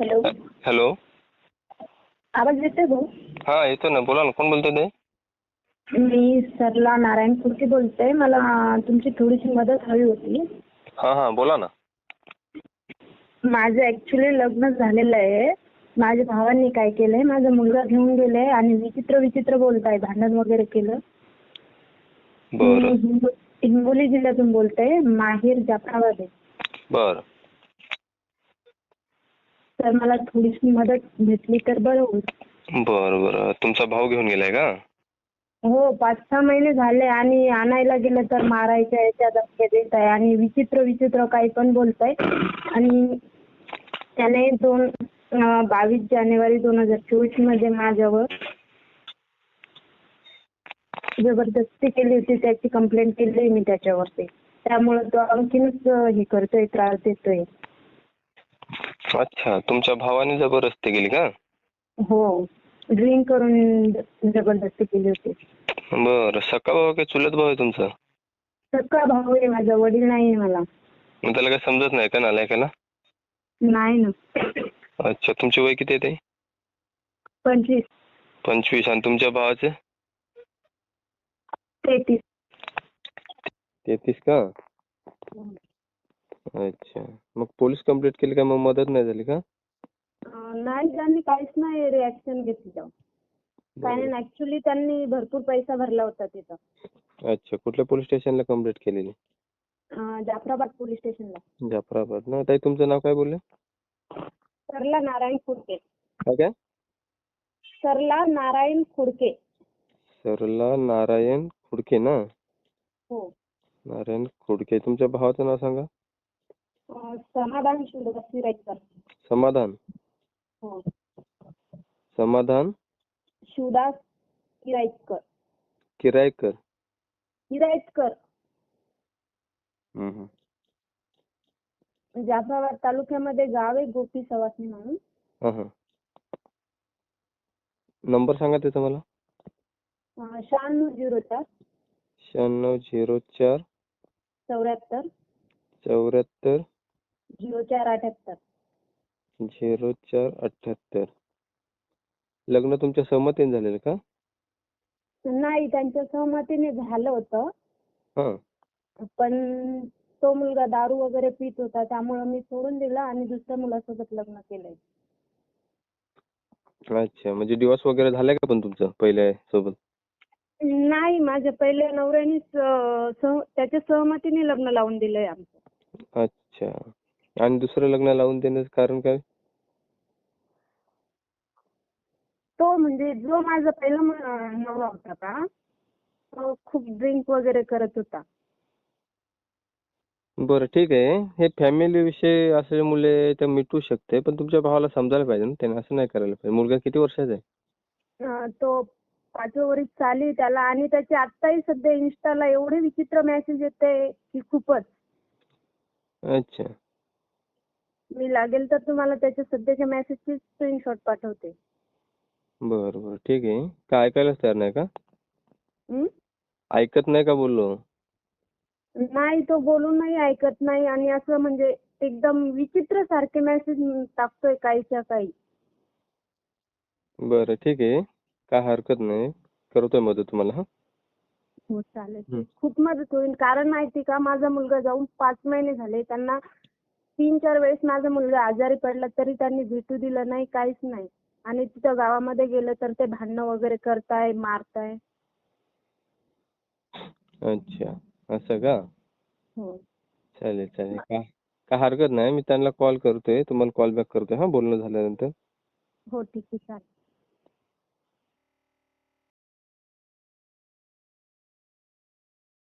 Hello. Hello. आवाज येतोय भाऊ? हा येतो ना. बोला ना कोण बोलतोय ते? मी सरला नारायण फुडके बोलते मला तुमची थोडीशी मदत हवी होती. हा हा बोला ना. माझं ॲक्च्युली लग्न झालेलं आहे. माझ्या भावांनी काय केलंय? माझा मुलगा घेऊन गेलाय आणि विचित्र विचित्र बोलताय. भांडण वगैरे केलं. मी बरं हिंगो- हिंगोली जिल्ह्यातून बोलते माहेर जाफराबाद आहे. बरं. तर मला थोडीशी मदत भेटली तर बरं होईल. बरं बरं. तुमचा भाऊ घेऊन गेलाय का? हो पाच सहा महिने झाले आणि आणायला गेलं तर मारायच्या याच्या धमक्या देत आहे आणि विचित्र विचित्र काही पण बोलताय आणि त्याने दोन अं, बावीस जानेवारी दोन हजार चोवीसमध्ये माझ्यावर जबरदस्ती केली होती त्याची कंप्लेंट केली मी त्याच्यावरती. त्यामुळे तो आणखीनच अं, हे करतोय त्रास देतोय. अच्छा तुमच्या भावाने जबरदस्ती केली का? हो ड्रिंक करून जबरदस्ती केली होती. बरं सका भाऊ की चुलत भाऊ आहे तुमचा? सक्का भाऊ आहे माझा वडील नाही आहे मला. मग त्याला काही समजत नाही का नालायकाला? नाही ना. अच्छा तुमचे वय किती आहे ते पंचवीस. पंचवीस आणि तुमच्या भावाचे? तेहतीस. तेहतीस का? अच्छा. मग पोलीस कंप्लेंट केली का? मग मदत नाही झाली का? अं, नाही त्यांनी काहीच नाही रिॲक्शन घेतलं कारण ऍक्च्युली त्यांनी भरपूर पैसा भरला होता तिथं. अच्छा कुठल्या पोलीस स्टेशनला कंप्लेंट केलेली? अं, जाफराबाद पोलीस स्टेशनला. जाफराबाद ना? ताई तुमचं नाव काय बोलले? सरला नारायण खुडके. काय काय? सरला नारायण खुडके. सरला नारायण खुडके ना? हो. नारायण खुडके तुमच्या भावाचं नाव सांगा. अं, समाधान शिवदास सिराईकर समाधान. हो. समाधान. शिवदास किराईतकर. किरायकर किराईतकर. हम्म, हम्म. जाफराबाद तालुक्यामध्ये गाव आहे गोपी सवासनी म्हणून. हा हा. नंबर सांगा त्याचा मला. अं, शहाण्णव झिरो चार. शहाण्णव झिरो चार. चौऱ्याहत्तर. चौऱ्याहत्तर. झिरो चार अठ्याहत्तर. झिरो चार अठ्ठ्याहत्तर लग्न तुमच्या सहमतीने झालेलं का? नाही त्यांच्या सहमतीने झालं होतं. हा. पण तो मुलगा दारू वगैरे पित होता त्यामुळे मी सोडून दिलं आणि दुसऱ्या मुलासोबत लग्न केलंय. अच्छा म्हणजे दिवस वगैरे झालाय का पण तुमचं पहिल्या सोबत नाही माझ्या पहिल्या सह त्याच्या सहमतीने लग्न लावून दिलंय आमचं. अच्छा. आणि दुसरं लग्न लावून देण्याचं कारण काय? तो म्हणजे जो माझा पहिला म- नवरा होता का तो खूप ड्रिंक वगैरे करत होता. बरं ठीक आहे. हे फॅमिली विषय असल्यामुळे ते मिटू शकते पण तुमच्या भावाला समजायला पाहिजे ना त्याने असं नाही करायला पाहिजे. मुलगा किती वर्षाचा आहे? अं, तो पाचव्या वरीत चाली त्याला आणि त्याचे आत्ताही सध्या इन्स्टाला एवढे विचित्र मेसेज येते की खूपच. अच्छा. मी लागेल तर तुम्हाला त्याच्या सध्याच्या मेसेजची स्क्रीनशॉट पाठवते. बरं बरं. ठीक आहे. का ऐकायलाच तयार नाही का? हं? ऐकत नाही का बोललो? नाही तो बोलूनही ऐकत नाही आणि असं म्हणजे एकदम विचित्र सारखे मेसेज टाकतोय काहीच्या काही. बरं ठीक आहे. काय हरकत नाही. करतोय मदत तुम्हाला हा? हो चालेल. हं. खूप मदत होईल. कारण माहिती का माझा मुलगा जाऊन पाच महिने झाले. त्यांना तीन चार वेळेस माझा मुलगा आजारी पडला तरी त्यांनी भेटू दिलं नाही काहीच नाही. आणि तिथं गावामध्ये गेलं तर ते भांडणं वगैरे करताय मारताय. अच्छा. असं का? हो. चालेल चालेल. का काय हरकत नाही. मी त्यांना कॉल करतोय. तुम्हाला कॉल बॅक करतोय. हा बोलणं झाल्यानंतर. हो ठीक आहे. चालेल.